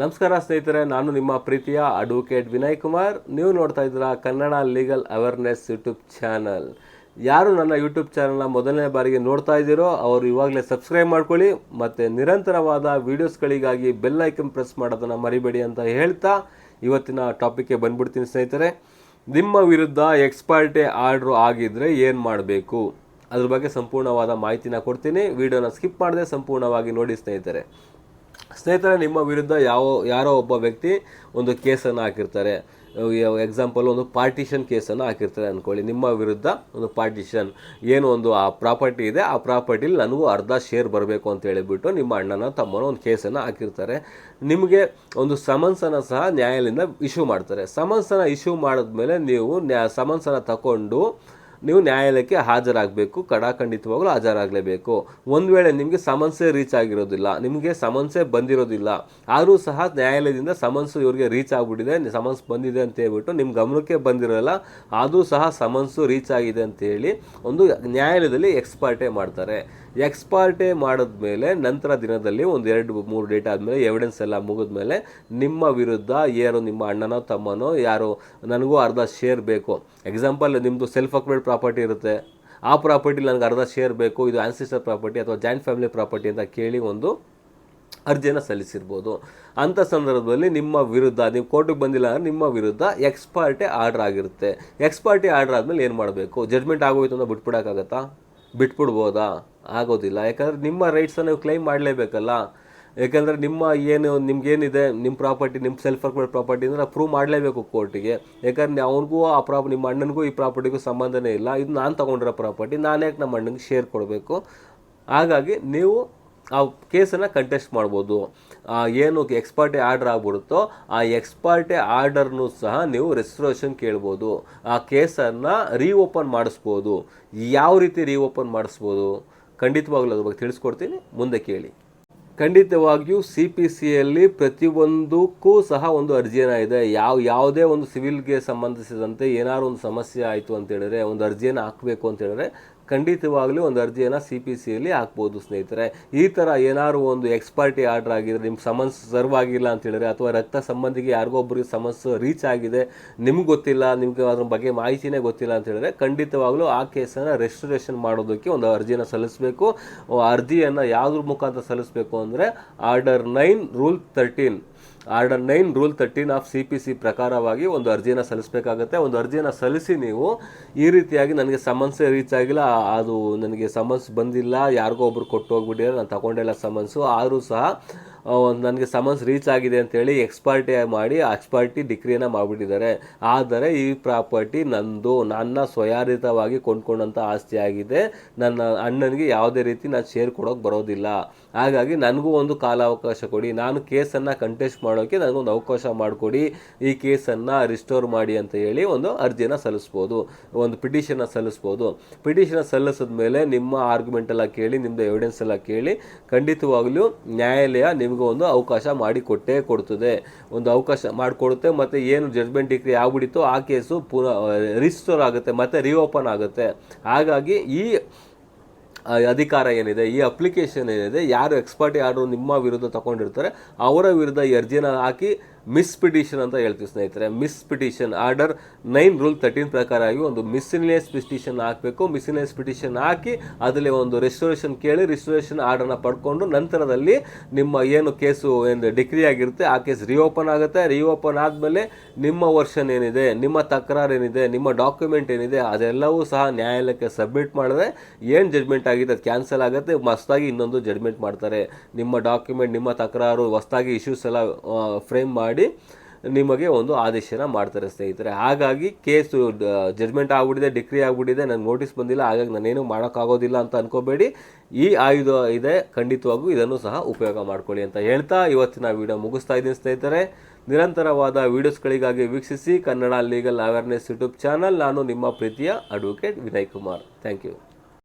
ನಮಸ್ಕಾರ ಸ್ನೇಹಿತರೆ, ನಾನು ನಿಮ್ಮ ಪ್ರೀತಿಯ ಅಡ್ವೊಕೇಟ್ ವಿನಯ್ ಕುಮಾರ್. ನೀವು ನೋಡ್ತಾ ಇದ್ದೀರಾ Kannada legal awareness YouTube channel ಯಾರು ನನ್ನ ಯೂಟ್ಯೂಬ್ ಚಾನಲ್ನ ಮೊದಲನೇ ಬಾರಿಗೆ ನೋಡ್ತಾ ಇದ್ದೀರೋ, ಅವರು ಇವಾಗಲೇ ಸಬ್ಸ್ಕ್ರೈಬ್ ಮಾಡ್ಕೊಳ್ಳಿ ಮತ್ತು ನಿರಂತರವಾದ ವೀಡಿಯೋಸ್ಗಳಿಗಾಗಿ ಬೆಲ್ ಐಕನ್ ಪ್ರೆಸ್ ಮಾಡೋದನ್ನು ಮರಿಬೇಡಿ ಅಂತ ಹೇಳ್ತಾ ಇವತ್ತಿನ ಟಾಪಿಕ್ಗೆ ಬಂದ್ಬಿಡ್ತೀನಿ ಸ್ನೇಹಿತರೆ. ನಿಮ್ಮ ವಿರುದ್ಧ ಎಕ್ಸ್ಪರ್ಟೇ ಆರ್ಡ್ರು ಆಗಿದ್ದರೆ ಏನು ಮಾಡಬೇಕು? ಅದ್ರ ಬಗ್ಗೆ ಸಂಪೂರ್ಣವಾದ ಮಾಹಿತಿನ ಕೊಡ್ತೀನಿ. ವಿಡಿಯೋನ ಸ್ಕಿಪ್ ಮಾಡದೆ ಸಂಪೂರ್ಣವಾಗಿ ನೋಡಿ ಸ್ನೇಹಿತರೆ. ಸ್ನೇಹಿತರೆ, ನಿಮ್ಮ ವಿರುದ್ಧ ಯಾವ ಯಾರೋ ಒಬ್ಬ ವ್ಯಕ್ತಿ ಒಂದು ಕೇಸನ್ನು ಹಾಕಿರ್ತಾರೆ. ಎಕ್ಸಾಂಪಲ್ ಒಂದು ಪಾರ್ಟಿಷನ್ ಕೇಸನ್ನು ಹಾಕಿರ್ತಾರೆ ಅಂದ್ಕೊಳ್ಳಿ ನಿಮ್ಮ ವಿರುದ್ಧ ಒಂದು ಪಾರ್ಟಿಷನ್ ಏನು ಒಂದು ಆ ಪ್ರಾಪರ್ಟಿ ಇದೆ, ಆ ಪ್ರಾಪರ್ಟಿಲಿ ನನಗೂ ಅರ್ಧ ಶೇರ್ ಬರಬೇಕು ಅಂತ ಹೇಳಿಬಿಟ್ಟು ನಿಮ್ಮ ಅಣ್ಣನ, ತಮ್ಮನ ಒಂದು ಕೇಸನ್ನು ಹಾಕಿರ್ತಾರೆ. ನಿಮಗೆ ಒಂದು ಸಮನ್ಸನ್ನು ಸಹ ನ್ಯಾಯಾಲಯದಿಂದ ಇಶ್ಯೂ ಮಾಡ್ತಾರೆ. ಸಮನ್ಸನ್ನು ಇಶ್ಯೂ ಮಾಡಿದ್ಮೇಲೆ ನೀವು ನ್ಯಾ ಸಮನ್ಸನ್ನು ತಗೊಂಡು ನೀವು ನ್ಯಾಯಾಲಯಕ್ಕೆ ಹಾಜರಾಗಬೇಕು, ಕಡಾಖಂಡಿತವಾಗಲೂ ಹಾಜರಾಗಲೇಬೇಕು. ಒಂದು ವೇಳೆ ನಿಮಗೆ ಸಮನ್ಸೆ ರೀಚ್ ಆಗಿರೋದಿಲ್ಲ, ನಿಮಗೆ ಸಮನ್ಸೆ ಬಂದಿರೋದಿಲ್ಲ ಆದರೂ ಸಹ ನ್ಯಾಯಾಲಯದಿಂದ ಸಮನ್ಸು ಇವರಿಗೆ ರೀಚ್ ಆಗಿಬಿಟ್ಟಿದೆ, ಸಮನ್ಸ್ ಬಂದಿದೆ ಅಂತ ಹೇಳ್ಬಿಟ್ಟು ನಿಮ್ಮ ಗಮನಕ್ಕೆ ಬಂದಿರೋಲ್ಲ, ಆದರೂ ಸಹ ಸಮನ್ಸು ರೀಚ್ ಆಗಿದೆ ಅಂತ ಹೇಳಿ ಒಂದು ನ್ಯಾಯಾಲಯದಲ್ಲಿ ಎಕ್ಸ್ಪರ್ಟೇ ಮಾಡ್ತಾರೆ. ಎಕ್ಸ್ಪರ್ಟೇ ಮಾಡಿದ್ಮೇಲೆ ನಂತರ ದಿನದಲ್ಲಿ ಒಂದು ಎರಡು ಮೂರು ಡೇಟ್ ಆದಮೇಲೆ ಎವಿಡೆನ್ಸ್ ಎಲ್ಲ ಮುಗಿದ್ಮೇಲೆ ನಿಮ್ಮ ವಿರುದ್ಧ ಯಾರೋ ನಿಮ್ಮ ಅಣ್ಣನೋ ತಮ್ಮನೋ ಯಾರೋ ನನಗೂ ಅರ್ಧ ಶೇರ್ ಬೇಕು. ಎಕ್ಸಾಂಪಲ್ ನಿಮ್ಮದು ಸೆಲ್ಫ್ ಅಕ್ವೇಡ್ ಪ್ರಾಪರ್ಟಿ ಇರುತ್ತೆ. ಆ ಪ್ರಾಪರ್ಟಿಲಿ ನನಗೆ ಅರ್ಧ ಶೇರ್ ಬೇಕು, ಇದು ಆನ್ಸಿಸ್ಟರ್ ಪ್ರಾಪರ್ಟಿ ಅಥವಾ ಜಾಯಿಂಟ್ ಫ್ಯಾಮಿಲಿ ಪ್ರಾಪರ್ಟಿ ಅಂತ ಕೇಳಿ ಒಂದು ಅರ್ಜಿಯನ್ನು ಸಲ್ಲಿಸಿರ್ಬೋದು. ಅಂಥ ಸಂದರ್ಭದಲ್ಲಿ ನಿಮ್ಮ ವಿರುದ್ಧ, ನೀವು ಕೋರ್ಟಿಗೆ ಬಂದಿಲ್ಲ ಅಂದರೆ ನಿಮ್ಮ ವಿರುದ್ಧ ಎಕ್ಸ್ಪರ್ಟೇ ಆರ್ಡರ್ ಆಗಿರುತ್ತೆ. ಎಕ್ಸ್ಪರ್ಟಿ ಆರ್ಡರ್ ಆದಮೇಲೆ ಏನು ಮಾಡಬೇಕು? ಜಡ್ಮೆಂಟ್ ಆಗೋಯ್ತು ಅಂತ ಬಿಟ್ಬಿಡೋಕ್ಕಾಗತ್ತಾ? ಬಿಟ್ಬಿಡ್ಬೋದಾ? ಆಗೋದಿಲ್ಲ. ಯಾಕಂದರೆ ನಿಮ್ಮ ರೈಟ್ಸನ್ನು ನೀವು ಕ್ಲೈಮ್ ಮಾಡಲೇಬೇಕಲ್ಲ. ಯಾಕಂದರೆ ನಿಮ್ಮ ಏನು, ನಿಮ್ಗೇನಿದೆ ನಿಮ್ಮ ಪ್ರಾಪರ್ಟಿ ನಿಮ್ಮ ಸೆಲ್ಫ್ ವರ್ಕ್ಮೆಂಟ್ ಪ್ರಾಪರ್ಟಿ ಅಂದರೆ ಪ್ರೂವ್ ಮಾಡಲೇಬೇಕು ಕೋರ್ಟಿಗೆ ಯಾಕಂದರೆ ಅವನಿಗೂ ಆ ಪ್ರಾಪ್ ನಿಮ್ಮ ಅಣ್ಣನಿಗೂ ಈ ಪ್ರಾಪರ್ಟಿಗೂ ಸಂಬಂಧನೇ ಇಲ್ಲ. ಇದು ನಾನು ತೊಗೊಂಡಿರೋ ಪ್ರಾಪರ್ಟಿ ನಾನು ನಮ್ಮ ಅಣ್ಣನಿಗೆ ಶೇರ್ ಕೊಡಬೇಕು? ಹಾಗಾಗಿ ನೀವು ಆ ಕೇಸನ್ನು ಕಂಟೆಸ್ಟ್ ಮಾಡ್ಬೋದು. ಏನು ಎಕ್ಸ್ಪರ್ಟೇ ಆರ್ಡರ್ ಆಗ್ಬಿಡುತ್ತೋ, ಆ ಎಕ್ಸ್ಪರ್ಟೇ ಆರ್ಡರ್ನೂ ಸಹ ನೀವು ರೆಸ್ಟ್ರೇಷನ್ ಕೇಳ್ಬೋದು. ಆ ಕೇಸನ್ನು ರೀಓಪನ್ ಮಾಡಿಸ್ಬೋದು. ಯಾವ ರೀತಿ ರೀಓಪನ್ ಮಾಡಿಸ್ಬೋದು? ಖಂಡಿತವಾಗ್ಲೂ ಅದ್ರ ಬಗ್ಗೆ ತಿಳಿಸ್ಕೊಡ್ತೀನಿ. ಮುಂದೆ ಕೇಳಿ. ಖಂಡಿತವಾಗಿಯೂ ಸಿ ಪಿ ಸಿಯಲ್ಲಿ ಪ್ರತಿಯೊಂದಕ್ಕೂ ಸಹ ಒಂದು ಅರ್ಜಿಯನ್ನು ಇದೆ. ಯಾವ ಯಾವುದೇ ಒಂದು ಸಿವಿಲ್ಗೆ ಸಂಬಂಧಿಸಿದಂತೆ ಏನಾದ್ರು ಒಂದು ಸಮಸ್ಯೆ ಆಯಿತು ಅಂತ ಹೇಳಿದ್ರೆ, ಒಂದು ಅರ್ಜಿಯನ್ನು ಹಾಕಬೇಕು ಅಂತ ಹೇಳಿದ್ರೆ ಖಂಡಿತವಾಗ್ಲೂ ಒಂದು ಅರ್ಜಿಯನ್ನು ಸಿ ಪಿ ಸಿಯಲ್ಲಿ ಹಾಕ್ಬೋದು ಸ್ನೇಹಿತರೆ. ಈ ಥರ ಏನಾದ್ರು ಒಂದು ಎಕ್ಸ್ಪರ್ಟಿ ಆರ್ಡರ್ ಆಗಿದ್ರೆ ನಿಮ್ಮ ಸಮನ್ಸ್ ಸರ್ವ್ ಆಗಿಲ್ಲ ಅಂತ ಹೇಳಿದ್ರೆ, ಅಥವಾ ರಕ್ತ ಸಂಬಂಧಿಗೆ ಯಾರಿಗೋ ಒಬ್ಬರಿಗೆ ಸಮನ್ಸ್ ರೀಚ್ ಆಗಿದೆ, ನಿಮ್ಗೆ ಗೊತ್ತಿಲ್ಲ, ನಿಮಗೆ ಅದ್ರ ಬಗ್ಗೆ ಮಾಹಿತಿನೇ ಗೊತ್ತಿಲ್ಲ ಅಂತ ಹೇಳಿದ್ರೆ, ಖಂಡಿತವಾಗ್ಲೂ ಆ ಕೇಸನ್ನು ರೆಸ್ಟೋರೇಷನ್ ಮಾಡೋದಕ್ಕೆ ಒಂದು ಅರ್ಜಿಯನ್ನು ಸಲ್ಲಿಸಬೇಕು. ಅರ್ಜಿಯನ್ನು ಯಾವುದ್ರ ಮುಖಾಂತರ ಸಲ್ಲಿಸಬೇಕು ಅಂದರೆ order nine rule thirteen order nine rule thirteen of C P C ಪ್ರಕಾರವಾಗಿ ಒಂದು ಅರ್ಜಿಯನ್ನು ಸಲ್ಲಿಸಬೇಕಾಗತ್ತೆ. ಒಂದು ಅರ್ಜಿಯನ್ನು ಸಲ್ಲಿಸಿ ನೀವು ಈ ರೀತಿಯಾಗಿ ನನಗೆ ಸಮನ್ಸೆ ರೀಚ್ ಆಗಿಲ್ಲ. ಅದು ನನಗೆ ಸಮನ್ಸ್ ಬಂದಿಲ್ಲ. ಯಾರಿಗೋ ಒಬ್ರು ಕೊಟ್ಟು ಹೋಗ್ಬಿಟ್ಟಿದ್ದಾರೆ. ನಾನು ತಗೊಂಡಿಲ್ಲ ಸಮನ್ಸು. ಆದರೂ ಸಹ ನನಗೆ ಸಮನ್ಸ್ ರೀಚ್ ಆಗಿದೆ ಅಂತೇಳಿ ಎಕ್ಸ್ಪರ್ಟಿ ಮಾಡಿ ಎಕ್ಸ್ಪರ್ಟಿ ಡಿಗ್ರಿಯನ್ನು ಮಾಡಿಬಿಟ್ಟಿದ್ದಾರೆ. ಆದರೆ ಈ ಪ್ರಾಪರ್ಟಿ ನಂದು, ನನ್ನ ಸ್ವಯಾರಿತವಾಗಿ ಕೊಂಡ್ಕೊಂಡಂಥ ಆಸ್ತಿ ಆಗಿದೆ. ನನ್ನ ಅಣ್ಣನಿಗೆ ಯಾವುದೇ ರೀತಿ ನಾನು ಶೇರ್ ಕೊಡೋಕೆ ಬರೋದಿಲ್ಲ. ಹಾಗಾಗಿ ನನಗೂ ಒಂದು ಕಾಲಾವಕಾಶ ಕೊಡಿ. ನಾನು ಕೇಸನ್ನು ಕಂಟೆಸ್ಟ್ ಮಾಡೋಕ್ಕೆ ನನಗೊಂದು ಅವಕಾಶ ಮಾಡಿಕೊಡಿ. ಈ ಕೇಸನ್ನು ರಿಸ್ಟೋರ್ ಮಾಡಿ ಅಂತ ಹೇಳಿ ಒಂದು ಅರ್ಜಿನ ಸಲ್ಲಿಸ್ಬೋದು. ಒಂದು ಪಿಟಿಷನ್ನ ಸಲ್ಲಿಸ್ಬೋದು. ಪಿಟಿಷನ್ನ ಸಲ್ಲಿಸಿದ ಮೇಲೆ ನಿಮ್ಮ ಆರ್ಗ್ಯುಮೆಂಟ್ ಎಲ್ಲ ಕೇಳಿ ನಿಮ್ಮದು ಎವಿಡೆನ್ಸ್ ಎಲ್ಲ ಕೇಳಿ ಖಂಡಿತವಾಗಲೂ ನ್ಯಾಯಾಲಯ ನಿಮ್ಗೆ ಒಂದು ಅವಕಾಶ ಮಾಡಿಕೊಟ್ಟೇ ಕೊಡ್ತದೆ. ಒಂದು ಅವಕಾಶ ಮಾಡಿಕೊಡುತ್ತೆ, ಮತ್ತು ಏನು ಜಡ್ಜ್ಮೆಂಟ್ ಡಿಕ್ರಿ ಆಗ್ಬಿಡಿತೋ ಆ ಕೇಸು ಪುನಃ ರಿಜಿಸ್ಟರ್ ಆಗುತ್ತೆ, ಮತ್ತು ರಿಓಪನ್ ಆಗುತ್ತೆ. ಹಾಗಾಗಿ ಈ ಅಧಿಕಾರ ಏನಿದೆ, ಈ ಅಪ್ಲಿಕೇಶನ್ ಏನಿದೆ, ಯಾರು ಎಕ್ಸ್ಪರ್ಟ್ ಯಾರು ನಿಮ್ಮ ವಿರುದ್ಧ ತಗೊಂಡಿರ್ತಾರೆ, ಅವರ ವಿರುದ್ಧ ಈ ಅರ್ಜಿನ ಹಾಕಿ ಮಿಸ್ ಪಿಟಿಷನ್ ಅಂತ ಹೇಳ್ತೀವಿ ಸ್ನೇಹಿತರೆ. Miss petition order nine rule thirteen ಪ್ರಕಾರವಾಗಿ ಒಂದು ಮಿಸ್ಸಿನಿಯಸ್ ಪಿಟಿಷನ್ ಹಾಕಬೇಕು. ಮಿಸ್ಸಿನಿಯಸ್ ಪಿಟಿಷನ್ ಹಾಕಿ ಅದರಲ್ಲಿ ಒಂದು ರೆಸ್ಟೋರೇಷನ್ ಕೇಳಿ ರಿಸ್ಟೋರೇಷನ್ ಆರ್ಡರ್ನ ಪಡ್ಕೊಂಡು ನಂತರದಲ್ಲಿ ನಿಮ್ಮ ಏನು ಕೇಸು ಏನು ಡಿಗ್ರಿ ಆಗಿರುತ್ತೆ ಆ ಕೇಸ್ ರಿಓಪನ್ ಆಗುತ್ತೆ. ರಿಓಪನ್ ಆದಮೇಲೆ ನಿಮ್ಮ ವರ್ಷನ್ ಏನಿದೆ, ನಿಮ್ಮ ತಕರಾರು ಏನಿದೆ, ನಿಮ್ಮ ಡಾಕ್ಯುಮೆಂಟ್ ಏನಿದೆ ಅದೆಲ್ಲವೂ ಸಹ ನ್ಯಾಯಾಲಯಕ್ಕೆ ಸಬ್ಮಿಟ್ ಮಾಡಿದ್ರೆ ಏನು ಜಡ್ಮೆಂಟ್ ಆಗಿದೆ ಅದು ಕ್ಯಾನ್ಸಲ್ ಆಗುತ್ತೆ. ಮಸ್ತಾಗಿ ಇನ್ನೊಂದು ಜಡ್ಮೆಂಟ್ ಮಾಡ್ತಾರೆ. ನಿಮ್ಮ ಡಾಕ್ಯುಮೆಂಟ್, ನಿಮ್ಮ ತಕರಾರು ಹೊಸ್ದಾಗಿ ಇಶ್ಯೂಸ್ ಎಲ್ಲ ಫ್ರೇಮ್ ಮಾಡಿ ನಿಮಗೆ ಒಂದು ಆದೇಶನ ಮಾಡ್ತಾರೆ ಸ್ನೇಹಿತರೆ. ಹಾಗಾಗಿ ಕೇಸು ಜಜ್ಮೆಂಟ್ ಆಗ್ಬಿಟ್ಟಿದೆ ಡಿಕ್ರಿ ಆಗ್ಬಿಟ್ಟಿದೆ ನನಗೆ ನೋಟಿಸ್ ಬಂದಿಲ್ಲ, ಹಾಗಾಗಿ ನಾನೇನು ಮಾಡೋಕ್ಕಾಗೋದಿಲ್ಲ ಅಂತ ಅನ್ಕೋಬೇಡಿ. ಈ ಆಯುಧ ಇದೆ ಖಂಡಿತವಾಗೂ ಇದನ್ನು ಸಹ ಉಪಯೋಗ ಮಾಡ್ಕೊಳ್ಳಿ ಅಂತ ಹೇಳ್ತಾ ಇವತ್ತಿನ ವಿಡಿಯೋ ಮುಗಿಸ್ತಾ ಇದ್ದೀನಿ ಸ್ನೇಹಿತರೆ. ನಿರಂತರವಾದ ವೀಡಿಯೋಸ್ಗಳಿಗಾಗಿ ವೀಕ್ಷಿಸಿ Kannada legal awareness YouTube channel. ನಾನು ನಿಮ್ಮ ಪ್ರೀತಿಯ advocate Vinay Kumar. Thank you